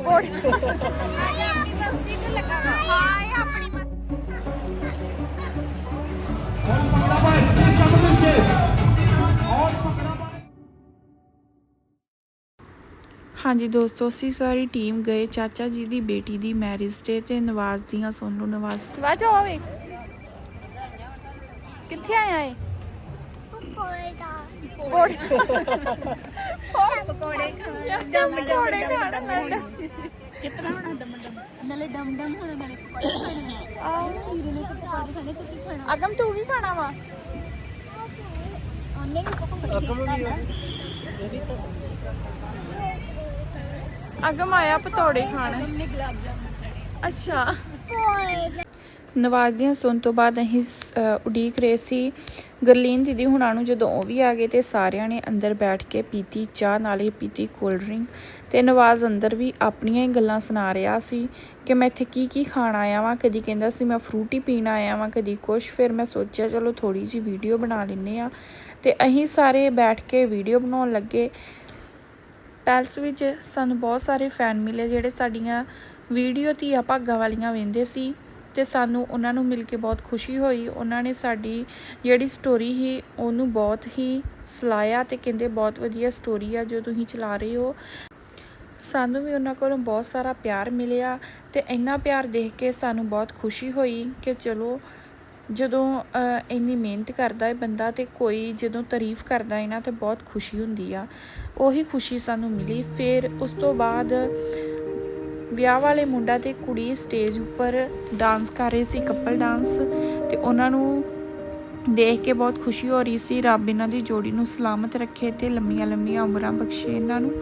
ਹਾਏ ਆਪਣੀ ਮਸਤੀ ਹਾਂਜੀ ਦੋਸਤੋ ਅਸੀਂ ਸਾਰੀ ਟੀਮ ਗਏ ਚਾਚਾ ਜੀ ਦੀ ਬੇਟੀ ਦੀ ਮੈਰਿਜ ਤੇ ਤੇ ਨਵਾਜ਼ ਦੀਆਂ ਸੁਣ ਲਓ ਨਵਾਜ਼ ਨਵਾਜ਼ ਹੋਵੇ ਕਿੱਥੇ ਆਇਆ ਏ ਪਕੌੜੇ। ਪਕੌੜੇ ਖਾਣ ਡਮ ਪਕੌੜੇ ਖਾਣ ਮੈਂ ਨਾਲੇ ਡਮ ਡਮ ਹੋਣਾ ਨਾਲੇ ਪਕੌੜੇ ਖਾਣੇ ਆ। ਆਹ। ਵੀਰੇ ਨੇ ਤਾਂ ਪਕੌੜੇ ਖਾਣੇ ਤੇ ਕੀ ਖਾਣਾ? ਅਗਮ ਤੂੰ ਕੀ ਖਾਣਾ ਵਾ? ਉਹਨੇ ਵੀ ਪਕੌੜੇ ਅਗਮ ਆਇਆ ਪਤੌੜੇ ਖਾਣ। ਉਹਨੇ ਗੁਲਾਬ ਜਾਮੁਨ ਖਾਣੇ ਅੱਛਾ। ਨਵਾਜ਼ ਦੀਆਂ ਸੁਣ ਤੋਂ ਬਾਅਦ ਅਸੀਂ ਅ, ਉਡੀਕ ਰਹੇ ਸੀ। ਗਰਲੀਨ ਦੀਦੀ ਹੁਣਾਂ ਨੂੰ ਜਦੋਂ ਉਹ ਵੀ ਆ ਗਏ ਤੇ ਸਾਰਿਆਂ ਨੇ ਅੰਦਰ ਬੈਠ ਕੇ ਪੀਤੀ ਚਾਹ ਨਾਲੇ ਪੀਤੀ ਕੋਲਡ ਡਰਿੰਕ ਤੇ ਨਵਾਜ਼ ਅੰਦਰ ਵੀ ਆਪਣੀਆਂ ਹੀ ਗੱਲਾਂ ਸੁਣਾ ਰਿਹਾ ਸੀ ਕਿ ਮੈਂ ਇੱਥੇ ਕੀ ਕੀ ਖਾਣ ਆਇਆ ਵਾਂ। ਕਦੀ ਕਹਿੰਦਾ ਸੀ ਮੈਂ ਫਰੂਟੀ ਪੀਣ ਆਇਆ ਵਾਂ ਕਦੀ ਕੁਛ। ਫਿਰ ਮੈਂ ਸੋਚਿਆ ਚਲੋ ਥੋੜੀ ਜੀ ਵੀਡੀਓ ਬਣਾ ਲੈਂਦੇ ਆ ਤੇ ਅਸੀਂ ਸਾਰੇ ਬੈਠ ਕੇ ਵੀਡੀਓ ਬਣਾਉਣ ਲੱਗੇ। ਪੈਲਸ ਵਿੱਚ ਸਾਨੂੰ ਬਹੁਤ ਸਾਰੇ ਫੈਨ ਮਿਲੇ ਜਿਹੜੇ ਸਾਡੀਆਂ ਵੀਡੀਓ ਧੀਆ ਭਾਗਾਂ ਵਾਲੀਆਂ ਵੇਂਦੇ ਸੀ। ਤੇ ਸਾਨੂੰ ਉਹਨਾਂ ਨੂੰ ਮਿਲ ਕੇ ਬਹੁਤ ਖੁਸ਼ੀ ਹੋਈ। ਉਹਨਾਂ ਨੇ ਸਾਡੀ ਜਿਹੜੀ ਸਟੋਰੀ ਸੀ, ਉਹਨੂੰ ਬਹੁਤ ਹੀ ਸਲਾਇਆ ਤੇ ਕਹਿੰਦੇ ਬਹੁਤ ਵਧੀਆ ਸਟੋਰੀ ਆ ਜੋ ਤੁਸੀਂ ਚਲਾ ਰਹੇ ਹੋ। ਸਾਨੂੰ ਵੀ ਉਹਨਾਂ ਕੋਲੋਂ ਬਹੁਤ ਸਾਰਾ ਪਿਆਰ ਮਿਲਿਆ ਤੇ ਇੰਨਾ ਪਿਆਰ ਦੇਖ ਕੇ ਸਾਨੂੰ ਬਹੁਤ ਖੁਸ਼ੀ ਹੋਈ ਕਿ ਚਲੋ ਜਦੋਂ ਇੰਨੀ ਮਿਹਨਤ ਕਰਦਾ ਹੈ ਬੰਦਾ ਤੇ ਕੋਈ ਜਦੋਂ ਤਾਰੀਫ ਕਰਦਾ ਹੈ ਨਾ ਤੇ ਬਹੁਤ ਖੁਸ਼ੀ ਹੁੰਦੀ ਆ। ਉਹੀ ਖੁਸ਼ੀ ਸਾਨੂੰ ਮਿਲੀ। ਫਿਰ ਉਸ ਤੋਂ ਬਾਅਦ ਵਿਆਹ ਵਾਲੇ ਮੁੰਡਾ ਤੇ ਕੁੜੀ ਸਟੇਜ ਉੱਪਰ ਡਾਂਸ ਕਰ ਰਹੇ ਸੀ ਕਪਲ ਡਾਂਸ ਤੇ ਉਹਨਾਂ ਨੂੰ ਦੇਖ ਕੇ ਬਹੁਤ ਖੁਸ਼ੀ ਹੋ ਰਹੀ ਸੀ। ਰੱਬ ਇਹਨਾਂ ਦੀ ਜੋੜੀ ਨੂੰ ਸਲਾਮਤ ਰੱਖੇ ਤੇ ਲੰਮੀਆਂ ਲੰਮੀਆਂ ਉਮਰਾਂ ਬਖਸ਼ੇ ਇਹਨਾਂ ਨੂੰ।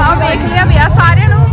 ਆ ਵੇਖ ਲਿਆ ਵਿਆਹ ਸਾਰਿਆਂ ਨੂੰ